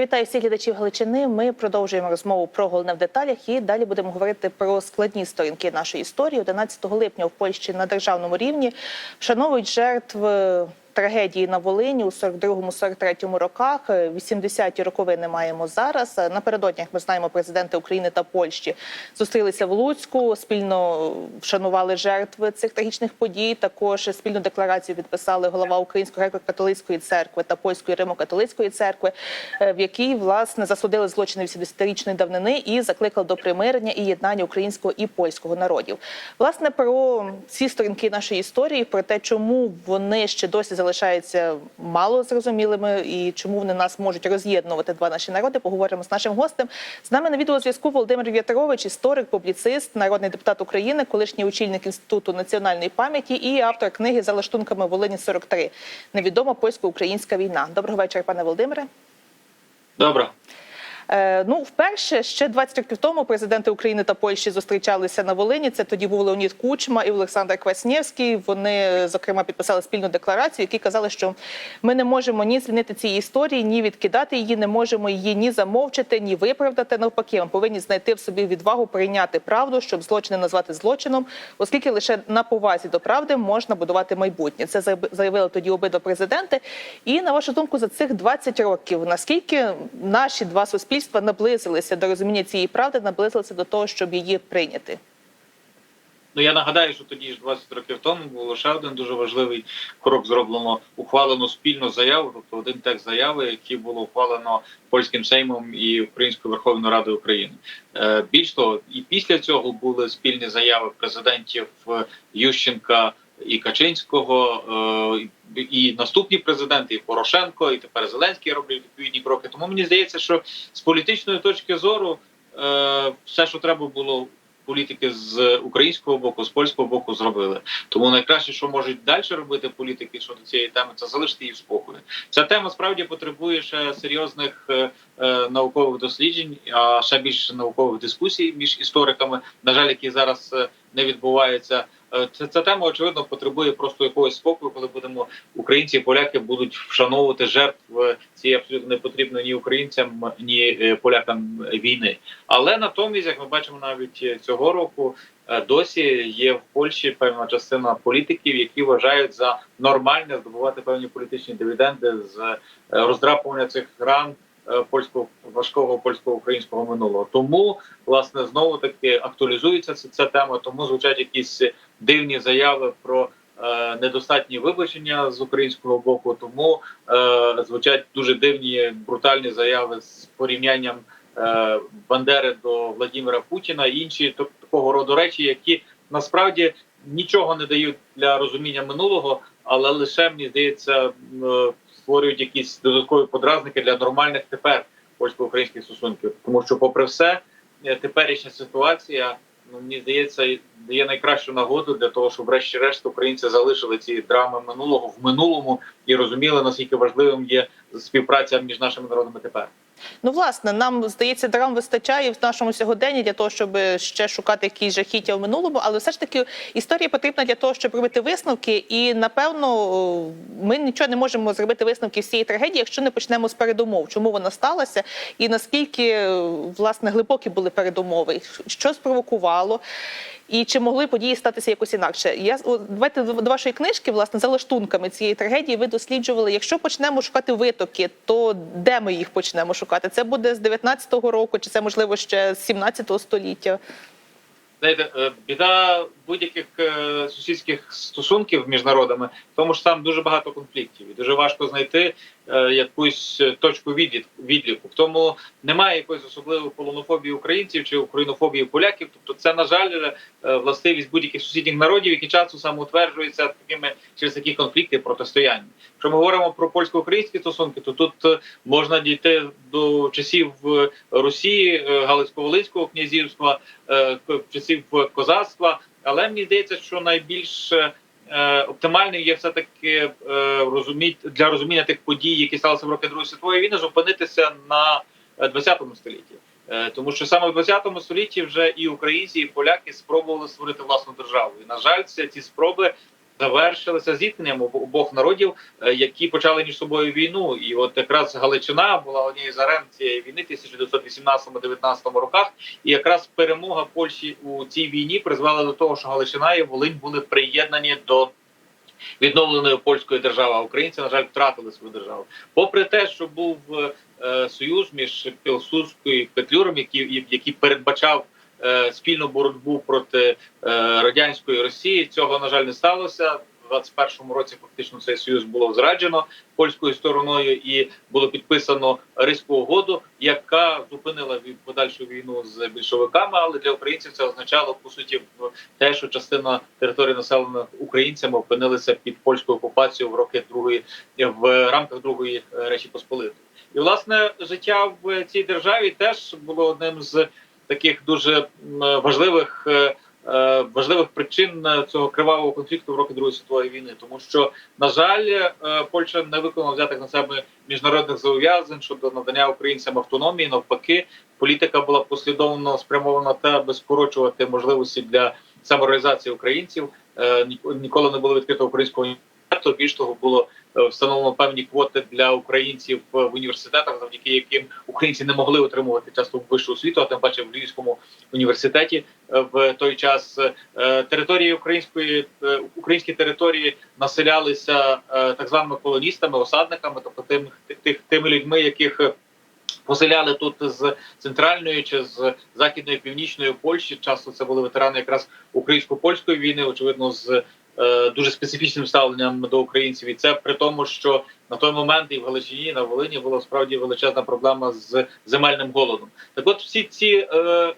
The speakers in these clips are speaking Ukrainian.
Я вітаю всіх глядачів Галичини. Ми продовжуємо розмову про головне в деталях і далі будемо говорити про складні сторінки нашої історії. 11 липня в Польщі на державному рівні вшановують жертв трагедії на Волині у 42-43 роках. Е, 80-ті роковини маємо зараз. Е, Напередодні, як ми знаємо, президенти України та Польщі зустрілися в Луцьку, спільно вшанували жертви цих трагічних подій. Також спільну декларацію підписали голова Української греко-католицької церкви та польської Римо-католицької церкви, е, в якій власне засудили злочини 80-річної давнини і закликали до примирення і єднання українського і польського народів. Власне про ці сторінки нашої історії, про те, чому вони ще досі залишаються мало зрозумілими і чому вони нас можуть роз'єднувати два наші народи. Поговоримо з нашим гостем. З нами на відеозв'язку Володимир В'ятрович, історик, публіцист, народний депутат України, колишній очільник інституту національної пам'яті і автор книги за лаштунками Волині 43 Невідома польсько-українська війна. Доброго вечора, пане Володимире. Добре. Е, ну, вперше ще 20 років тому президенти України та Польщі зустрічалися на Волині. Це тоді був Леонід Кучма і Олександр Кваснєвський. Вони зокрема підписали спільну декларацію, які казали, що ми не можемо ні звільнити цієї історії, ні відкидати її, не можемо її ні замовчити, ні виправдати. Навпаки, ми повинні знайти в собі відвагу прийняти правду, щоб злочини назвати злочином, оскільки лише на повазі до правди можна будувати майбутнє. Це заявили тоді обидва президенти. І на вашу думку, за цих 20 років наскільки наші два суспільства наблизилися до розуміння цієї правди, наблизилися до того, щоб її прийняти? Ну я нагадаю, що тоді ж 20 років тому було ще один дуже важливий крок. Зроблено ухвалено спільну заяву, тобто один текст заяви, який було ухвалено польським сеймом і Українською Верховною Радою України. Е, більш того, і після цього були спільні заяви президентів е, Ющенка і Качинського, е, і наступні президенти, і Порошенко, і тепер Зеленський роблять відповідні кроки. Тому мені здається, що з політичної точки зору е, все, що треба було політики з українського боку, з польського боку зробили. Тому найкраще, що можуть далі робити політики щодо цієї теми, це залишити її в спокої. Ця тема справді потребує ще серйозних е, е, наукових досліджень, а ще більше наукових дискусій між істориками, на жаль, які зараз не відбуваються. Е, Ця, ця тема очевидно потребує просто якогось спокою, коли будемо українці і поляки будуть вшановувати жертв е, цієї абсолютно не потрібної ні українцям, ні е, полякам війни. Але натомість, як ми бачимо, навіть цього року досі є в Польщі певна частина політиків, які вважають за нормальне здобувати певні політичні дивіденди з роздрапування цих ран польського важкого польсько-українського минулого. Тому власне знову таки актуалізується ця, ця тема. Тому звучать якісь дивні заяви про. е, Недостатні вибачення з українського боку, тому е, звучать дуже дивні брутальні заяви з порівнянням е, Бандери до Владимира Путіна і інші так- такого роду речі, які насправді нічого не дають для розуміння минулого, але лише мені здається е, створюють якісь додаткові подразники для нормальних тепер польсько-українських стосунків. Тому що, попри все, е, теперішня ситуація. Ну, мені здається, дає найкращу нагоду для того, щоб врешті-решт українці залишили ці драми минулого в минулому і розуміли наскільки важливим є співпраця між нашими народами тепер. Ну, власне, нам здається, драм вистачає в нашому сьогоденні для того, щоб ще шукати якісь жахіття в минулому, але все ж таки історія потрібна для того, щоб робити висновки. І напевно ми нічого не можемо зробити висновки з цієї трагедії, якщо не почнемо з передумов, чому вона сталася, і наскільки власне глибокі були передумови, що спровокувало. І чи могли події статися якось інакше? Я давайте до вашої книжки, власне, за лаштунками цієї трагедії, ви досліджували. Якщо почнемо шукати витоки, то де ми їх почнемо шукати? Це буде з 19-го року, чи це можливо ще з 17-го століття? Знаєте, е, біда будь-яких е, сусідських стосунків між народами, тому що там дуже багато конфліктів, і дуже важко знайти якусь точку відлік- відліку. В тому немає якоїсь особливої полонофобії українців чи українофобії поляків. Тобто, це на жаль е, властивість будь-яких сусідніх народів, які часу самоутверджуються такими через такі конфлікти протистояння. Якщо ми говоримо про польсько-українські стосунки, то тут е, можна дійти до часів е, Росії, е, Галицько-Волинського князівства, е, часів козацтва. Але мені здається, що найбільш е, е, оптимальним є все таки е, розуміти для розуміння тих подій, які сталися в роки Другої світової війни, зупинитися на е, 20 столітті. Е, Тому що саме в 20 столітті вже і українці, і поляки спробували створити власну державу. І на жаль, ці спроби завершилися зіткненням об- обох народів, е, які почали між собою війну. І от якраз Галичина була однією з арен цієї війни 1918-19 роках. І якраз перемога Польщі у цій війні призвела до того, що Галичина і Волинь були приєднані до відновленої польської держави. А українці, на жаль, втратили свою державу. Попри те, що був е, союз між Пілсудською і Петлюром, який, який передбачав е, спільну боротьбу проти е, радянської Росії, цього на жаль не сталося. У 21-му році фактично цей союз було зраджено польською стороною і було підписано Ризьку угоду, яка зупинила подальшу війну з більшовиками. Але для українців це означало по суті те, що частина території населених українцями опинилися під польською окупацією в роки другої в рамках другої е, речі Посполитої. І власне життя в цій державі теж було одним з таких дуже важливих. е, е, Важливих причин е, цього кривавого конфлікту в роки Другої світової війни, тому що на жаль, Польща не виконала взятих на себе міжнародних зобов'язань щодо надання українцям автономії. Навпаки, політика була послідовно спрямована на те, аби скорочувати можливості для самореалізації українців. Ніколи не було відкрито українського університету. Більш того, було е, встановлено певні квоти для українців в університетах, завдяки яким українці не могли отримувати часто вищу освіту, а тим паче в Львівському університеті е, в той час е, території української е, українські території населялися е, так званими колоністами, осадниками, тобто тим тих тими людьми, яких е, поселяли тут з центральної чи з західної північної Польщі. Часто це були ветерани якраз українсько-польської війни, очевидно, з е, дуже специфічним ставленням до українців, і це при тому, що на той момент і в Галичині, і на Волині була справді величезна проблема з земельним голодом. Так, от всі ці е, е,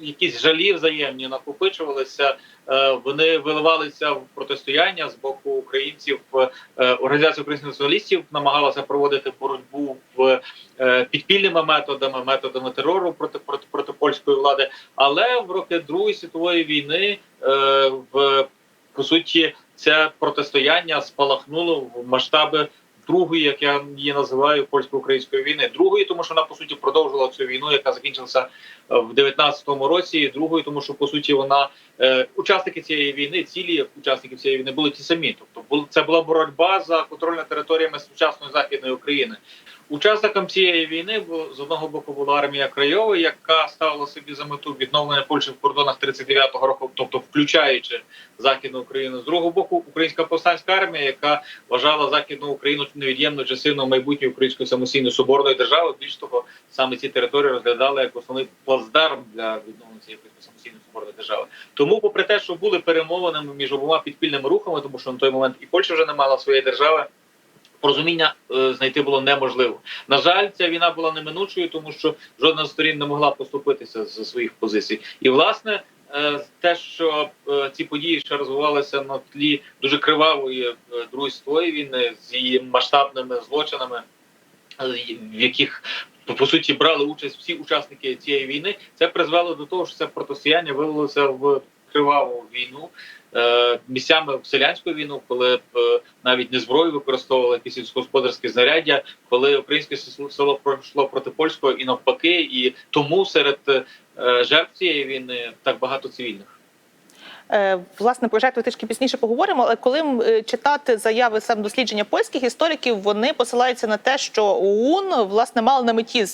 якісь жалі взаємні накопичувалися. е, Вони виливалися в протистояння з боку українців. Е, Організація українських націоналістів намагалася проводити боротьбу в е, підпільними методами, методами терору проти проти, проти польської влади. Але в роки Другої світової війни е, в по суті це протистояння спалахнуло в масштаби другої, як я її називаю, польсько-української війни. Другої, тому що вона по суті продовжила цю війну, яка закінчилася е, в 19-му році. І другої, тому що по суті вона е, учасники цієї війни, цілі учасники цієї війни були ті самі. Тобто це була боротьба за контроль над територіями сучасної західної України. Учасником цієї війни з одного боку була армія Крайова, яка ставила собі за мету відновлення Польщі в кордонах 39-го року, тобто включаючи західну Україну. З другого боку, українська повстанська армія, яка вважала західну Україну невід'ємною частиною майбутньої української самостійної соборної держави. Більш того, саме ці території розглядали як основний плацдарм для відновлення цієї самостійної соборної держави. Тому, попри те, що були перемовинами між обома підпільними рухами, тому що на той момент і Польща вже не мала своєї держави. Порозуміння е, знайти було неможливо. На жаль, ця війна була неминучою, тому що жодна з сторін не могла поступитися з своїх позицій. І власне е, те, що е, ці події ще розвивалися на тлі дуже кривавої е, другої світової війни з її масштабними злочинами, в яких по суті брали участь всі учасники цієї війни, це призвело до того, що це протистояння вилилося в криваву війну. Е, Місцями в селянську війну, коли е, навіть не зброю використовували якісь сільськогосподарські знаряддя, коли українське село пройшло проти польського і навпаки, і тому серед е, жертв цієї війни так багато цивільних. Е, Власне, про жертви трішки пізніше поговоримо, але коли е, читати заяви сам дослідження польських істориків, вони посилаються на те, що ОУН власне мала на меті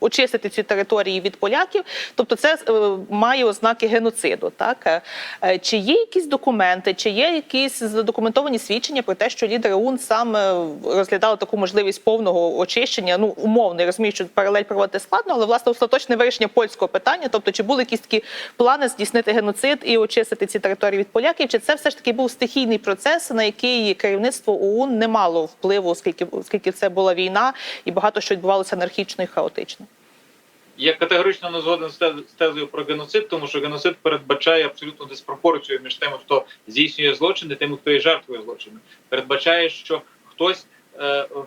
очистити ці території від поляків, тобто це е, має ознаки геноциду. Так чи є якісь документи, чи є якісь задокументовані свідчення про те, що лідери ОУН саме розглядали таку можливість повного очищення? Ну умовно я розумію, що паралель проводити складно, але власне остаточне вирішення польського питання, тобто чи були якісь такі плани здійснити геноцид і очистити ці території від поляків, чи це все ж таки був стихійний процес, на який керівництво ОУН не мало впливу, оскільки оскільки це була війна і багато що відбувалося анархічно і хаотично. Я категорично не згоден з тезою про геноцид, тому що геноцид передбачає абсолютну диспропорцію між тими, хто здійснює злочин, і тими, хто є жертвою злочину. Передбачає, що хтось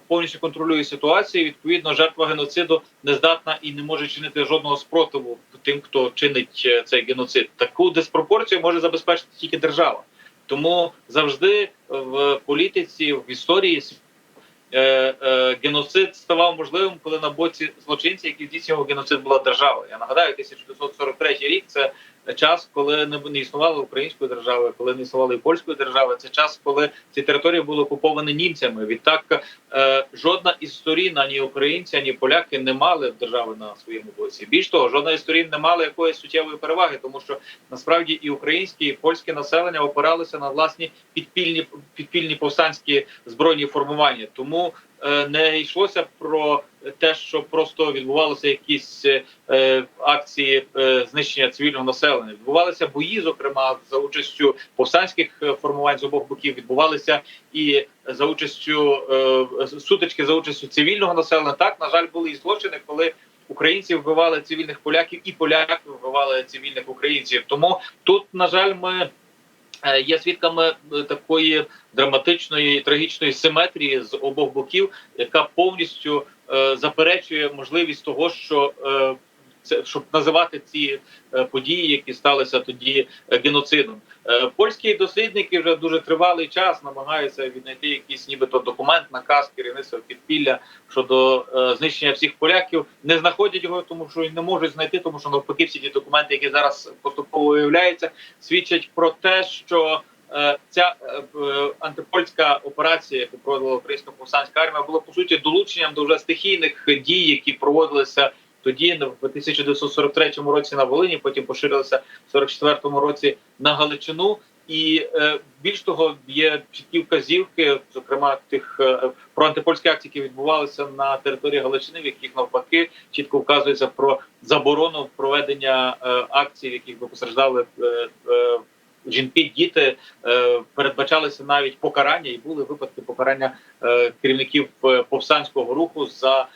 повністю контролює ситуацію. Відповідно, жертва геноциду не здатна і не може чинити жодного спротиву тим, хто чинить е, цей геноцид. Таку диспропорцію може забезпечити тільки держава. Тому завжди в політиці, в історії е, е, геноцид ставав можливим, коли на боці злочинців, які здійснював геноцид, була держава. Я нагадаю, 1943 рік це час, коли не існувало української держави, коли не існувало і польської держави. Це час, коли ці території були окуповані німцями. Відтак е, жодна із сторін, ані українці, ані поляки не мали держави на своєму боці. Більш того, жодна із сторін не мала якоїсь суттєвої переваги, тому що насправді і українське, і польське населення опиралися на власні підпільні підпільні повстанські збройні формування. Тому не йшлося про те, що просто відбувалися якісь е, акції е, знищення цивільного населення. Відбувалися бої, зокрема за участю повстанських е, формувань з обох боків. Відбувалися і за участю е, сутички за участю цивільного населення. Так на жаль, були і злочини, коли українці вбивали цивільних поляків, і поляки вбивали цивільних українців. Тому тут, на жаль, ми. Е, Є свідками е, такої драматичної трагічної симетрії з обох боків, яка повністю е, заперечує можливість того, що це щоб називати ці е, події, які сталися тоді е, геноцидом. Е, польські дослідники вже дуже тривалий час намагаються віднайти якийсь нібито документ, наказ керівництва підпілля щодо знищення всіх поляків. Не знаходять його, тому що не можуть знайти, тому що навпаки всі ті документи, які зараз поступово виявляються, свідчать про те, що ця антипольська операція, яку проводила українська повстанська армія, була по суті долученням до вже стихійних дій, які проводилися тоді в 1943 році на Волині, потім поширилися в 44 році на Галичину. І е, більш того, є чіткі вказівки, зокрема тих е, про антипольські акції, які відбувалися на території Галичини, в яких навпаки чітко вказується про заборону проведення е, акцій, в яких би постраждали е, е, жінки, діти. Е, передбачалися навіть покарання, і були випадки покарання е, керівників е, повстанського руху за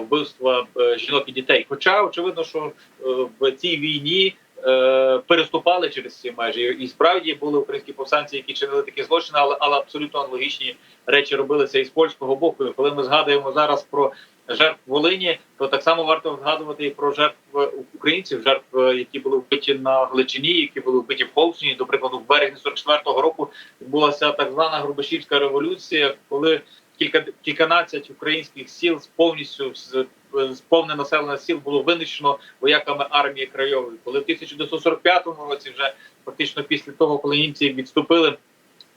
вбивства е, жінок і дітей. Хоча очевидно, що е, в цій війні е, переступали через ці межі, і справді були українські повстанці, які чинили такі злочини, але але абсолютно аналогічні речі робилися і з польського боку. І коли ми згадуємо зараз про жертв Волині, то так само варто згадувати і про жертв е, українців, жертв, е, які були вбиті на Гличині, які були вбиті в Холсні. До прикладу, в березні 44-го року відбулася так звана Грубашівська революція, коли кілька кільканадцять українських сіл повністю з повне населення сіл було винищено вояками армії Крайової. Коли в 1945 році, вже фактично після того, коли німці відступили,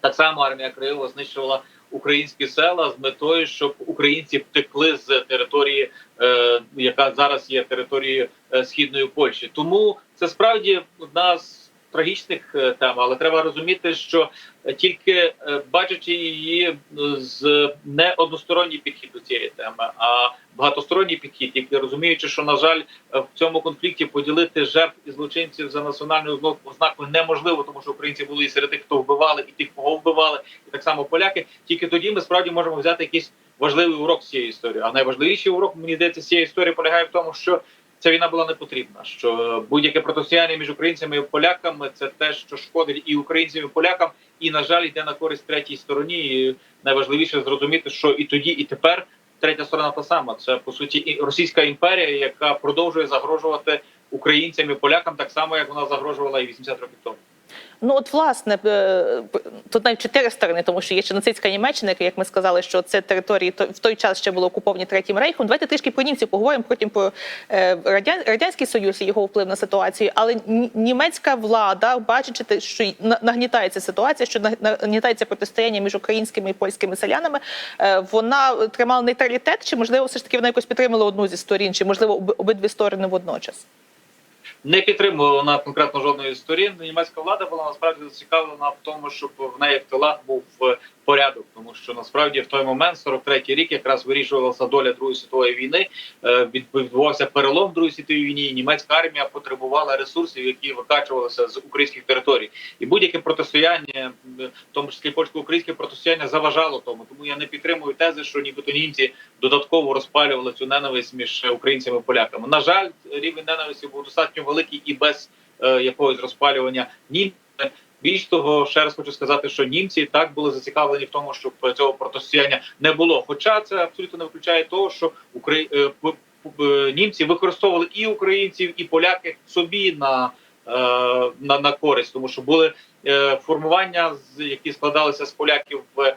так само армія Краєва знищувала українські села з метою, щоб українці втекли з території, е, яка зараз є територією е, східної Польщі. Тому це справді одна з трагічних е, тем, але треба розуміти, що е, тільки е, бачачи її з не односторонній підхід до цієї теми, а багатосторонній підхід, який розуміючи, що на жаль в цьому конфлікті поділити жертв і злочинців за національною озна- ознакою неможливо, тому що українці були і серед тих, хто вбивали, і тих, кого вбивали, і так само поляки. Тільки тоді ми справді можемо взяти якийсь важливий урок з цієї історії. А найважливіший урок мені здається цієї історії полягає в тому, що ця війна була не потрібна. Що будь-яке протистояння між українцями і поляками це те, що шкодить і українцям, і полякам, і на жаль йде на користь третій стороні. І найважливіше зрозуміти, що і тоді, і тепер третя сторона та сама. Це по суті Російська імперія, яка продовжує загрожувати українцям і полякам так само, як вона загрожувала і 80 років тому. Ну от власне е, тут навіть чотири сторони, тому що є ще нацистська Німеччина, як ми сказали, що це території то- в той час ще були окуповані третім рейхом. Давайте трішки про німців поговоримо потім про е, радянський союз і його вплив на ситуацію. Але німецька влада, бачачи, що нагнітається ситуація, що нагнітається протистояння між українськими і польськими селянами, е, вона тримала нейтралітет, чи можливо все ж таки вона якось підтримала одну зі сторін, чи можливо обидві сторони водночас? Не підтримувала вона конкретно жодної сторін. Німецька влада була насправді зацікавлена в тому, щоб в неї в тилах був е, порядок, тому що насправді в той момент, 43-й рік, якраз вирішувалася доля Другої світової війни. е, Відбувався перелом в Другій світовій війні. і Німецька армія потребувала ресурсів, які викачувалися з українських територій, і будь-яке протистояння, в тому числі польсько-українське протистояння, заважало тому. Тому я не підтримую тези, що нібито німці додатково розпалювали цю ненависть між українцями і поляками. На жаль, рівень ненависті був достатньо великий і без е, якогось розпалювання німців. Більш того, ще раз хочу сказати, що німці так були зацікавлені в тому, щоб цього протистояння не було. Хоча це абсолютно не виключає того, що Украї... е, е, німці використовували і українців, і поляки собі на, е, на, на користь, тому що були формування, які складалися з поляків в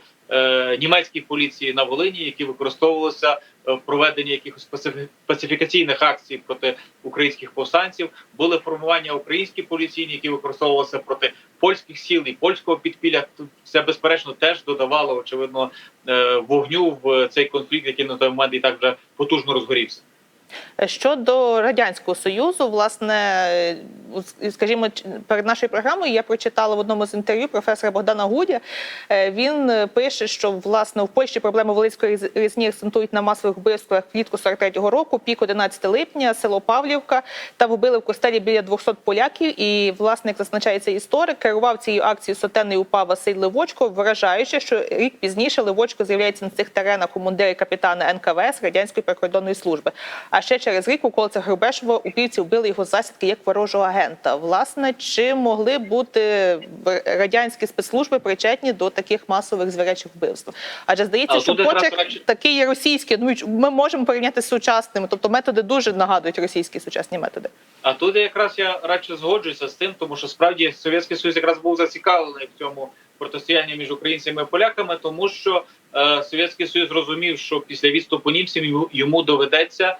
німецькій поліції на Волині, які використовувалися проведення якихось пацифікаційних акцій проти українських повстанців. Були формування українські поліційні, які використовувалися проти польських сіл і польського підпілля. Це безперечно теж додавало очевидно е, вогню в цей конфлікт, який на той момент і так вже потужно розгорівся. Щодо радянського союзу, власне, скажімо, перед нашою програмою я прочитала в одному з інтерв'ю професора Богдана Гудя. Е, Він е, пише, що власне в Польщі проблему великої різ- різні акцентують на масових вбивствах влітку 43-го року, пік 11 липня, село Павлівка, та вбили в костелі біля 200 поляків. І власне, як зазначається історик, керував цією акцією сотенний упа Василь Левочко, вражаючи, що рік пізніше Левочко з'являється на цих теренах у мундирі капітана НКВС радянської прикордонної служби. А ще через рік у околицях Грубешова упівці вбили його засідки як ворожого агента. Власне, чи могли бути радянські спецслужби причетні до таких масових звірячих вбивств? Адже здається, Але що почерк речі- такий є російський. Ну, ми можемо порівняти з сучасними, тобто методи дуже нагадують російські сучасні методи. А тут якраз я радше згоджуюся з тим, тому що справді Совєтський Союз якраз був зацікавлений в цьому протистоянні між українцями і поляками, тому що е, Совєтський Союз розумів, що після відступу німців йому- доведеться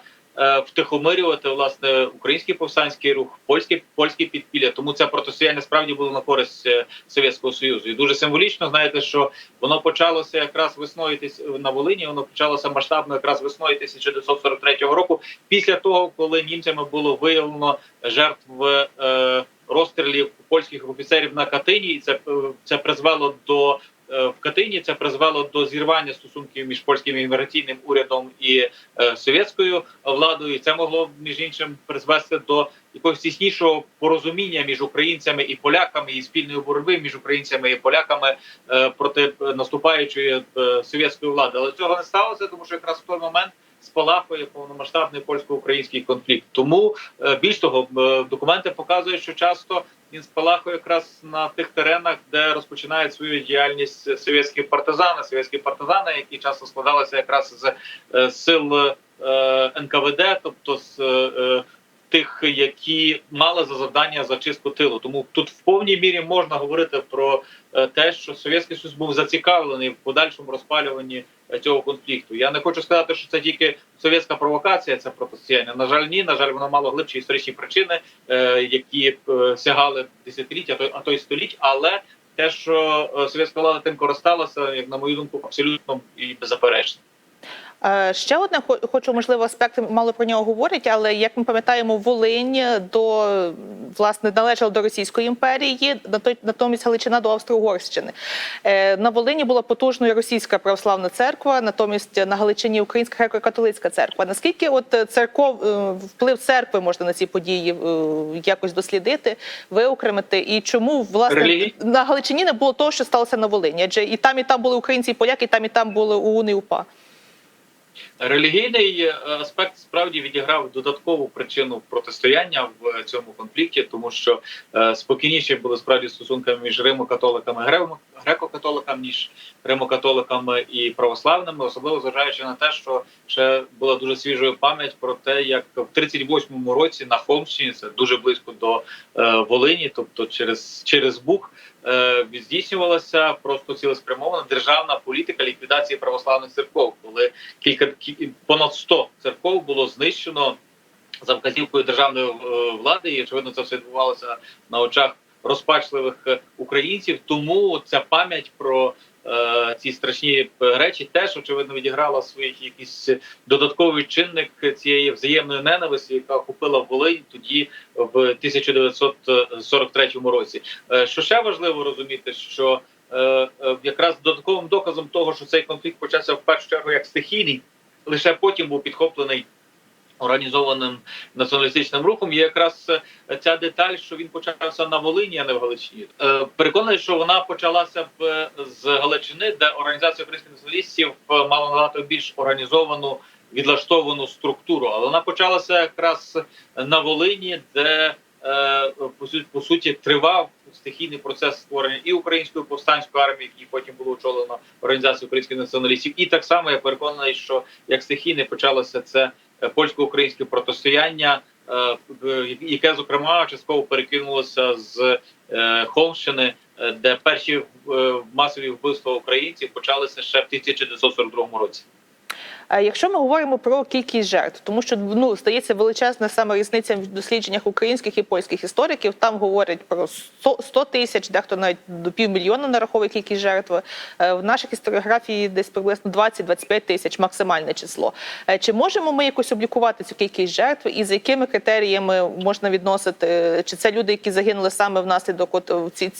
втихомирювати власне український повстанський рух, польський польський підпілля. Тому це протистояння справді було на користь е, Совєтського Союзу. І дуже символічно, знаєте, що воно почалося якраз весною на Волині. Воно почалося масштабно якраз весною 1943 року, після того, коли німцями було виявлено жертв е, розстрілів польських офіцерів на Катині, і це, е, це призвело до е, в Катині. Це призвело до зірвання стосунків між польським імміграційним урядом і е, совєтською владою. І Це могло між іншим призвести до якогось тіснішого порозуміння між українцями і поляками, і спільної боротьби між українцями і поляками е, проти е, наступаючої е, совєтської влади. Але цього не сталося, тому що якраз в той момент. Спалахує повномасштабний польсько-український конфлікт. Тому е, більш того, е, документи показують, що часто він спалахує якраз на тих теренах, де розпочинають свою діяльність совєтські партизани, совєтські партизани, які часто складалися якраз з е, сил НКВД, тобто з тих, які мали за завдання зачистку тилу. Тому тут в повній мірі можна говорити про е, те, що Совєтський Союз був зацікавлений в подальшому розпалюванні е, цього конфлікту. Я не хочу сказати, що це тільки совєтська провокація, це протистояння. На жаль, ні. На жаль, воно мало глибші історичні причини, е, які сягали десятиліття, а то- й століть. Але те, що совєтська влада тим користалася, як на мою думку, абсолютно і беззаперечно. Е, Ще одне хочу, можливо, аспект мало про нього говорять, але як ми пам'ятаємо, Волинь до власне належала до Російської імперії, натомість Галичина до Австро-Угорщини. Е, На Волині була потужною російська православна церква, натомість на Галичині Українська греко-католицька церква. Наскільки от церков е, вплив церкви можна на ці події якось дослідити, виокремити? І чому власне Релігій? на Галичині не було того, що сталося на Волині? Адже і там, і там були українці, і поляки, і там, і там були УУН і УПА. Релігійний е, аспект справді відіграв додаткову причину протистояння в цьому конфлікті, тому що е, спокійніші були справді стосунками між римо-католиками греко-католиками, ніж римо-католиками і православними, особливо зважаючи на те, що ще була дуже свіжою пам'ять про те, як в 38-му році на Холмщині, це дуже близько до е, Волині, тобто через, через Буг, е, здійснювалася просто цілеспрямована державна політика ліквідації православних церков, коли кілька кі- понад 100 церков було знищено за вказівкою державної е, влади, і очевидно, це все відбувалося на очах розпачливих е, українців. Тому ця пам'ять про е, ці страшні е, речі теж очевидно відіграла своїх якийсь додатковий чинник цієї взаємної ненависті, яка охопила Волинь тоді в 1943 році. Е, Що ще важливо розуміти, що е, е, якраз додатковим доказом того, що цей конфлікт почався в першу чергу як стихійний, лише потім був підхоплений організованим націоналістичним рухом. Є якраз е, ця деталь, що він почався на Волині, а не в Галичині. Е, Переконаний, що вона почалася б е, з Галичини, де організація українських націоналістів мала набагато більш організовану. Відлаштовану структуру, але вона почалася якраз на Волині, де по суті, тривав стихійний процес створення і української повстанської армії, який потім було очолено організацією українських націоналістів. І так само я переконаний, що як стихійне почалося це польсько-українське протистояння, е, яке зокрема частково перекинулося з Холщини, е, де перші е, масові вбивства українців почалися ще в 1942 році. Якщо ми говоримо про кількість жертв, тому що ну стається величезна саме різниця в дослідженнях українських і польських істориків. Там говорять про 100 100 тисяч, дехто навіть до півмільйона нараховує кількість жертв. Е, В наших історіографії десь приблизно 20-25 тисяч максимальне число. Е, Чи можемо ми якось облікувати цю кількість жертв і за якими критеріями можна відносити? Чи це люди, які загинули саме внаслідок от ці,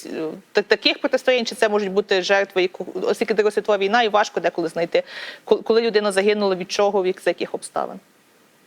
таких протистоянь, чи це можуть бути жертви, оскільки Друга світова війна, і важко деколи знайти, коли людина загинула від чого, від яких обставин?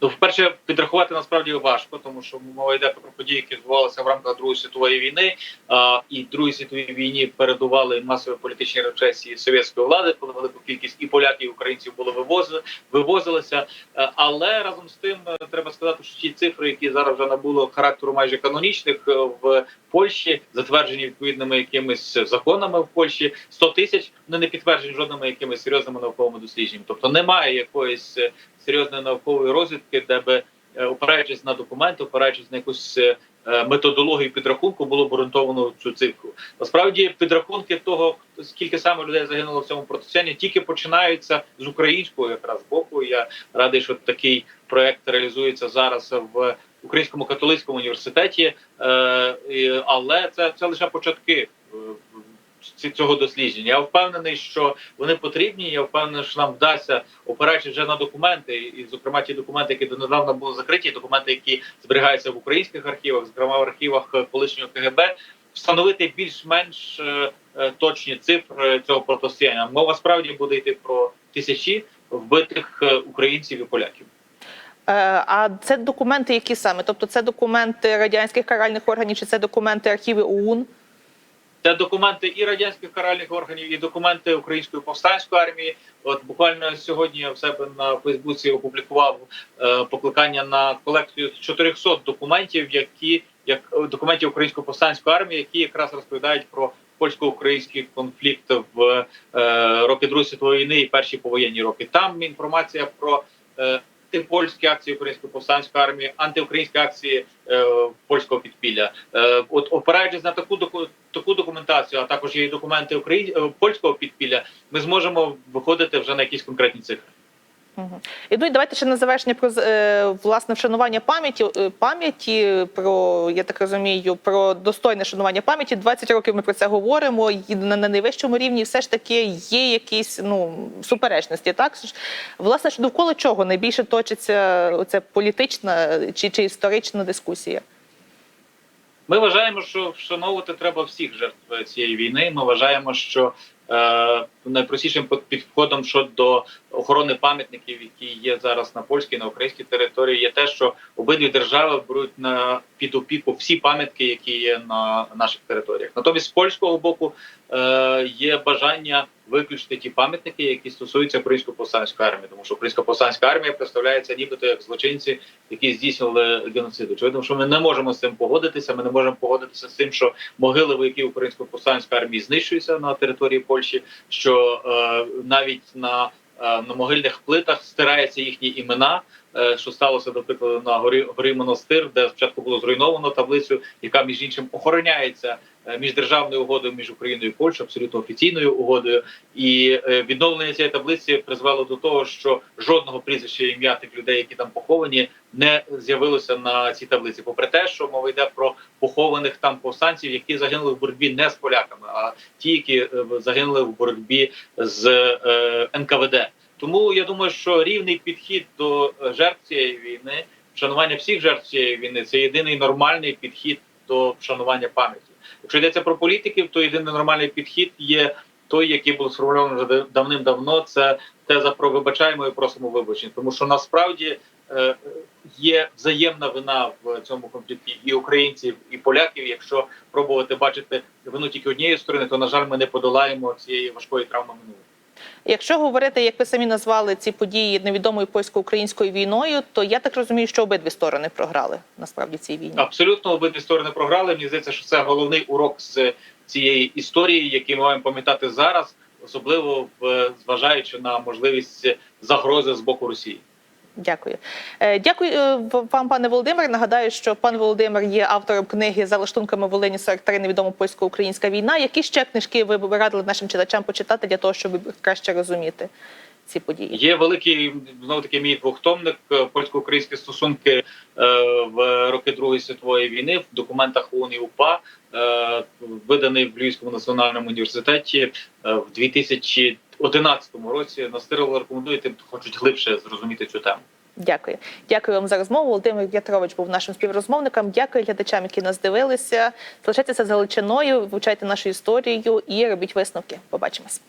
Ну, вперше підрахувати насправді важко, тому що мова йде про події, які відбувалися в рамках Другої світової війни. А, і Другій світовій війні передували масові політичні репресії совєтської влади, коли велику кількість і поляків, і українців було вивозили, вивозилися. Е, Але разом з тим е, треба сказати, що ті цифри, які зараз вже набули характеру майже канонічних е, в Польщі, затверджені відповідними якимись законами в Польщі, 100 тисяч, вони не підтверджені жодними якимись серйозними науковими дослідженнями. Тобто немає якоїсь серйозної наукової розвідки, де би е, опираючись на документи, опираючись на якусь е, е, методологію підрахунку, було обґрунтовано цю цифру. Насправді підрахунки того, скільки саме людей загинуло в цьому протистоянні, тільки починаються з українського якраз боку. Я радий, що такий проект реалізується зараз в Українському католицькому університеті, але це, це лише початки. Цього дослідження я впевнений, що вони потрібні. Я впевнений, що нам вдасться, опираючись вже на документи, і зокрема ті документи, які донедавна були закриті, документи, які зберігаються в українських архівах, зокрема в архівах е, колишнього КГБ, встановити більш-менш е, е, точні цифри цього протистояння. Мова справді буде йти про тисячі вбитих українців і поляків. А це документи, які саме? Тобто, це документи радянських каральних органів, чи це документи архівів ОУН? Це документи і радянських каральних органів, і документи української повстанської армії. От буквально сьогодні я в себе на Фейсбуці опублікував е, покликання на колекцію з 400 документів, які як документів української повстанської армії, які якраз розповідають про польсько-український конфлікт в е, роки Другої світової війни і перші повоєнні роки. Там інформація про е, антипольські акції української повстанської армії, антиукраїнські акції е, польського підпілля. Е, от опираючись на таку доку, таку документацію, а також є документи Україн... е, польського підпілля, ми зможемо виходити вже на якісь конкретні цифри. Угу. І ну і давайте ще на завершення про е, власне вшанування пам'яті е, пам'яті про я так розумію, про достойне шанування пам'яті. 20 років ми про це говоримо. І на, на найвищому рівні все ж таки є якісь ну суперечності. Так власне що довкола чого найбільше точиться оця політична чи, чи історична дискусія. Ми вважаємо, що вшановувати треба всіх жертв цієї війни. Ми вважаємо, що е, найпростішим підходом щодо охорони пам'ятників, які є зараз на польській на українській території, є те, що обидві держави беруть на під опіку всі пам'ятки, які є на наших територіях. Натомість з польського боку е, є бажання виключити ті пам'ятники, які стосуються української повстанської армії, тому що українська повстанська армія представляється нібито як злочинці, які здійснювали геноцид. Очевидно, що ми не можемо з цим погодитися. Ми не можемо погодитися з тим, що могили вояків української повстанської армії знищуються на території Польщі, що е, навіть на е, на могильних плитах стираються їхні імена, е, що сталося, до на горі, горі монастир, де спочатку було зруйновано таблицю, яка між іншим охороняється міждержавною угодою між Україною і Польщею, абсолютно офіційною угодою. І е, відновлення цієї таблиці призвело до того, що жодного прізвища ім'я тих людей, які там поховані, не з'явилося на цій таблиці. Попри те, що мова йде про похованих там повстанців, які загинули в боротьбі не з поляками, а ті, які е, загинули в боротьбі з е, НКВД. Тому я думаю, що рівний підхід до е, жертв цієї війни, вшанування всіх жертв цієї війни це єдиний нормальний підхід до вшанування пам'яті. Якщо йдеться про політиків, то єдиний нормальний підхід є той, який був сформульований вже давним-давно. Це теза про вибачаємо і просимо вибачення, тому що насправді е, є взаємна вина в цьому конфлікті і українців, і поляків. Якщо пробувати бачити вину тільки однієї сторони, то на жаль, ми не подолаємо цієї важкої травми минулого. Якщо говорити, як ви самі назвали ці події невідомою польсько-українською війною, то я так розумію, що обидві сторони програли насправді цій війні. Абсолютно обидві сторони програли. Мені здається, що це головний урок з цієї історії, який ми маємо пам'ятати зараз, особливо зважаючи на можливість загрози з боку Росії. Дякую. Е, Дякую е, вам, пане Володимир. Нагадаю, що пан Володимир є автором книги за лаштунками Волині 43 невідома польсько-українська війна. Які ще книжки ви б радили нашим читачам почитати для того, щоб краще розуміти ці події. Є великий знову таки мій двохтомник е, польсько-українські стосунки в роки Другої світової війни в документах ООН і УПА, виданий в Львівському національному університеті в 2011 році. Настирливо рекомендую тим, хто хочуть глибше зрозуміти цю тему. Дякую. Дякую вам за розмову. Володимир В'ятрович був нашим співрозмовником. Дякую глядачам, які нас дивилися. Залишайтеся за Галичиною, вивчайте нашу історію і робіть висновки. Побачимось.